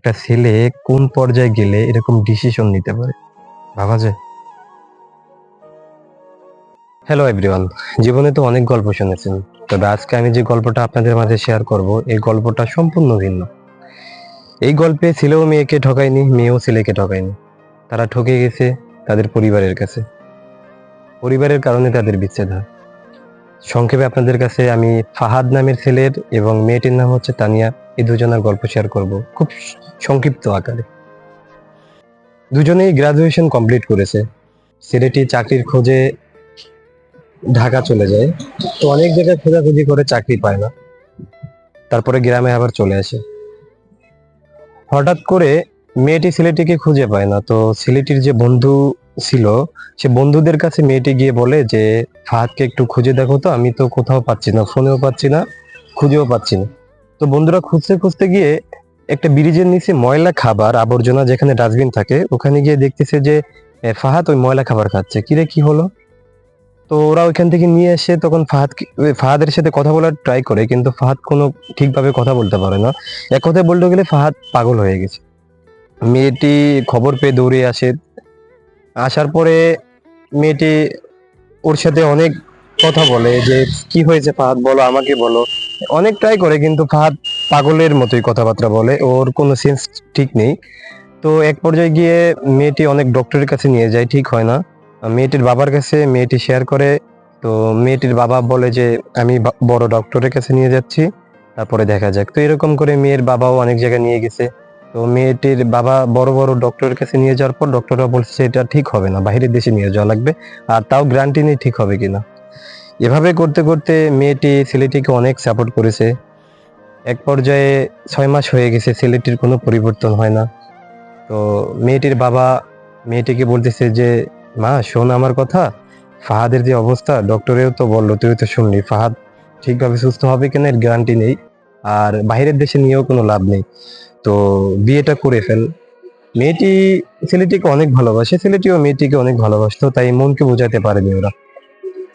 একটা ছেলে কোন পর্যায়ে গেলে এরকম ডিসিশন নিতে পারে? ভাবা যায় হ্যালো এভরিওয়ান জীবনে তো অনেক গল্প শুনেছেন, তবে আজকে আমি যে গল্পটা আপনাদের মাঝে শেয়ার করব, এই গল্পটা সম্পূর্ণ ভিন্ন। এই গল্পে ছেলেও মেয়েকে ঠকায়নি, মেয়েও ছেলেকে ঠকায়নি। তারা ঠকে গেছে তাদের পরিবারের কাছে। পরিবারের কারণে তাদের বিচ্ছেদ হয়। সংক্ষেপে আপনাদের কাছে আমি ফাহাদ নামের ছেলের এবং মেয়েটির নাম হচ্ছে তানিয়া। এই দুজনের গল্প শেয়ার করব, খুব সংক্ষিপ্ত আকারে। দুজনেই গ্রাজুয়েশন কমপ্লিট করেছে। ছেলেটি চাকরির খোঁজে ঢাকা চলে যায়। তো অনেক জায়গায় খোঁজাখুঁজি করে চাকরি পায় না। তারপরে গ্রামে আবার চলে আসে। হঠাৎ করে মেয়েটি ছেলেটিকে খুঁজে পায় না। তো ছেলেটির যে বন্ধু ছিল, সে বন্ধুদের কাছে মেয়েটি গিয়ে বলে যে ফাহাদকে একটু খুঁজে দেখো তো, আমি তো কোথাও পাচ্ছি না, ফোনেও পাচ্ছি না, খুঁজেও পাচ্ছি না। তো বন্ধুরা খুঁজতে খুঁজতে গিয়ে একটা ব্রিজের নিচে ময়লা খাবার আবর্জনা যেখানে ডাস্টবিন থাকে, ওখানে গিয়ে দেখতেছে যে ফাহাদ ওই ময়লা খাবার খাচ্ছে। কিরে কি হলো? তো ওরা ওইখান থেকে নিয়ে এসে তখন ফাহাদ ফাহাদের সাথে কথা বলার ট্রাই করে, কিন্তু ফাহাদ কোনো ঠিকভাবে কথা বলতে পারে না। এক কথায় বলতে গেলে ফাহাদ পাগল হয়ে গেছে। মেয়েটি খবর পেয়ে দৌড়ে আসে। আসার পরে মেয়েটি ওর সাথে অনেক কথা বলে যে, কি হয়েছে ফাহাদ? বলো, আমাকে বলো। অনেক ট্রাই করে কিন্তু ফাহাদ পাগলের মতোই কথাবার্তা বলে, ওর কোনো সেন্স ঠিক নেই। তো এক পর্যায়ে গিয়ে মেয়েটি অনেক ডক্টরের কাছে নিয়ে যায়, ঠিক হয় না। মেয়েটির বাবার কাছে মেয়েটি শেয়ার করে, তো মেয়েটির বাবা বলে যে, আমি বড় ডক্টরের কাছে নিয়ে যাচ্ছি, তারপরে দেখা যাক। তো এরকম করে মেয়ের বাবাও অনেক জায়গায় নিয়ে গেছে। তো মেয়েটির বাবা বড় বড় ডক্টরের কাছে নিয়ে যাওয়ার পর ডক্টররা বলছে এটা ঠিক হবে না, বাইরের দেশে নিয়ে যাওয়া লাগবে, আর তাও গ্যারান্টি নেই ঠিক হবে কিনা। এভাবে করতে করতে মেয়েটি ছেলেটিকে অনেক সাপোর্ট করেছে। এক পর্যায়ে ছয় মাস হয়ে গেছে, ছেলেটির কোনো পরিবর্তন হয় না। তো মেয়েটির বাবা মেয়েটিকে বলতেছে যে, মা, শোন আমার কথা। ফাহাদের যে অবস্থা ডক্টরেও তো বলল তুই তো শুনলি। ফাহাদ ঠিকভাবে সুস্থ হবে কিনা এর গ্যারান্টি নেই। আর বাইরের দেশে নিয়েও কোনো লাভ নেই। তো বিয়েটা করে ফেল। মেয়েটি ছেলেটিকে অনেক ভালোবাসে, ছেলেটিও মেয়েটিকে অনেক ভালোবাসতো, তাই মনকে বোঝাতে পারেনি ওরা।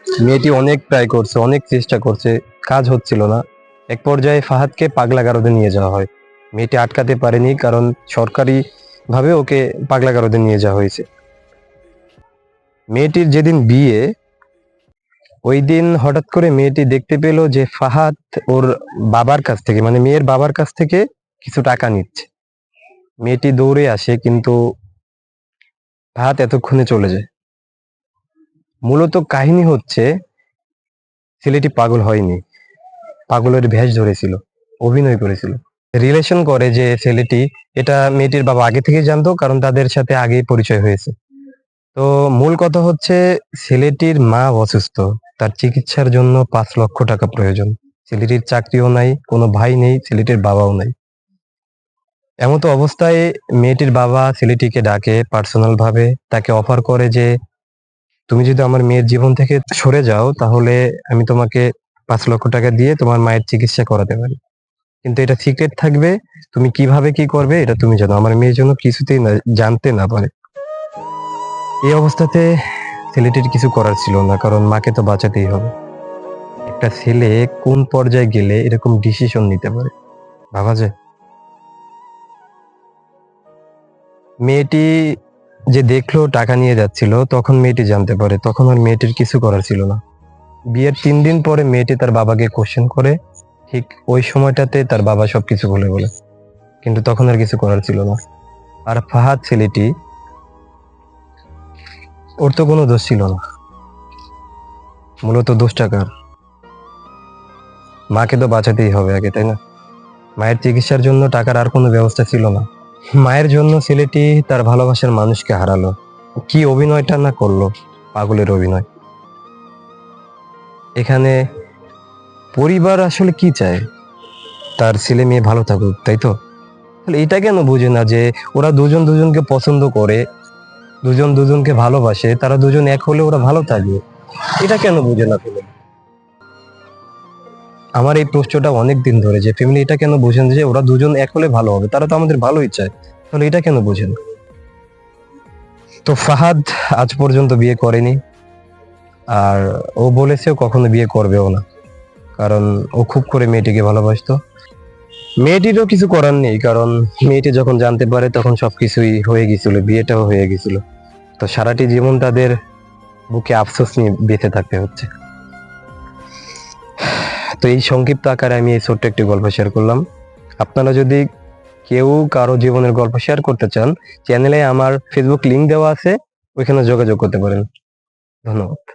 মেয়েটি অনেক ট্রাই করছে, অনেক চেষ্টা করছে, কাজ হচ্ছিল না। এক পর্যায়ে ফাহাদকে পাগলা গারদে নিয়ে যাওয়া হয়। মেয়েটি আটকাতে পারেনি কারণ সরকারি ভাবে ওকে পাগলা গারদে নিয়ে যাওয়া হয়েছে। মেয়েটির যেদিন বিয়ে, ওই দিন হঠাৎ করে মেয়েটি দেখতে পেল যে ফাহাদ ওর বাবার কাছ থেকে মানে মেয়ের বাবার কাছ থেকে কিছু টাকা নিচ্ছে। মেয়েটি দৌড়ে আসে কিন্তু ফাহাদ এতক্ষণে চলে যায়। মূলত কাহিনী হচ্ছে, ছেলেটি পাগল হয়নি। পাগলের ভেষ ধরেছিল, অভিনয় করেছিল। রিলেশন করে যে ছেলেটি, এটা মেয়েটির বাবা আগে থেকে জানতো, কারণ তাদের সাথে আগেই পরিচয় হয়েছে। তো মূল কথা হচ্ছে, ছেলেটির মা অসুস্থ, তার চিকিৎসার জন্য পাঁচ লক্ষ টাকা প্রয়োজন। ছেলেটির চাকরিও নাই, কোনো ভাই নেই, ছেলেটির বাবাও নাই। এমন তো অবস্থায় মেয়েটির বাবা ছেলেটিকে ডাকে পার্সোনাল ভাবে, তাকে অফার করে যে তুমি যদি আমার মেয়ের জীবন থেকে সরে যাও, তাহলে আমি তোমাকে পাঁচ লক্ষ টাকা দিয়ে তোমার মায়ের চিকিৎসা করাতে পারি। কিন্তু এটা সিক্রেট থাকবে, তুমি কীভাবে কি করবে এটা তুমি জানো। আমার মেয়ের জন্য কিছুতেই না, জানতে না পারে। এই অবস্থাতে ছেলেটির কিছু করার ছিল না, কারণ মাকে তো বাঁচাতেই হবে। একটা ছেলে কোন পর্যায়ে গেলে এরকম ডিসিশন নিতে পারে? ভাবা যায়? মেয়েটি যে দেখল, টাকা নিয়ে যাচ্ছিল, তখন মেয়েটি জানতে পারে, তখন আর মেয়েটির কিছু করার ছিল না। বিয়ের তিন দিন পরে মেয়েটি তার বাবাকে কোশ্চেন করে, ঠিক ওই সময়টাতে তার বাবা সবকিছু বলে বলে। কিন্তু তখন আর কিছু করার ছিল না। আর ফাহাদ ছেলেটি, ওর তো কোনো দোষ ছিল না। মূলত দোষ টাকার মাকে তো বাঁচাতেই হবে আগে, তাই না? মায়ের চিকিৎসার জন্য টাকার আর কোনো ব্যবস্থা ছিল না। মায়ের জন্য ছেলেটি তার ভালোবাসার মানুষকে হারালো। কি অভিনয়টা না করল? পাগলের অভিনয়। এখানে পরিবার আসলে কি চায়? তার ছেলে মেয়ে ভালো থাকুক, তাই তো? তাহলে এটা কেন বুঝে না যে ওরা দুজন দুজনকে পছন্দ করে, দুজন দুজনকে ভালোবাসে, তারা দুজন এক হলে ওরা ভালো থাকবে? এটা কেন বুঝে না ফ্যামিলি আমার এই প্রশ্নটা অনেক দিন ধরে যে, ফ্যামিলি, এটা কেন বুঝেন যে, ওরা দুজন এক হলে ভালো হবে? তারা তো আমাদের ভালোই চায়। তাহলে এটা কেন বুঝেন? তো ফাহাদ আজ পর্যন্ত বিয়ে করেনি। আর ও বলেছে কখনো বিয়ে করবেও না। কারণ ও খুব করে মেয়েটিকে ভালোবাসতো। মেয়েটিরও কিছু করার নেই, কারণ মেয়েটি যখন জানতে পারে, তখন সবকিছুই হয়ে গেছিল, বিয়েটাও হয়ে গেছিল। তো সারাটি জীবন তাদের বুকে আফসোস নিয়ে বেঁচে থাকতে হচ্ছে। তো এই সংক্ষিপ্ত আকারে আমি এই ছোট্ট একটি গল্প শেয়ার করলাম। আপনারা যদি কেউ কারও জীবনের গল্প শেয়ার করতে চান চ্যানেলে আমার ফেসবুক লিঙ্ক দেওয়া আছে, ওইখানে যোগাযোগ করতে পারেন। ধন্যবাদ।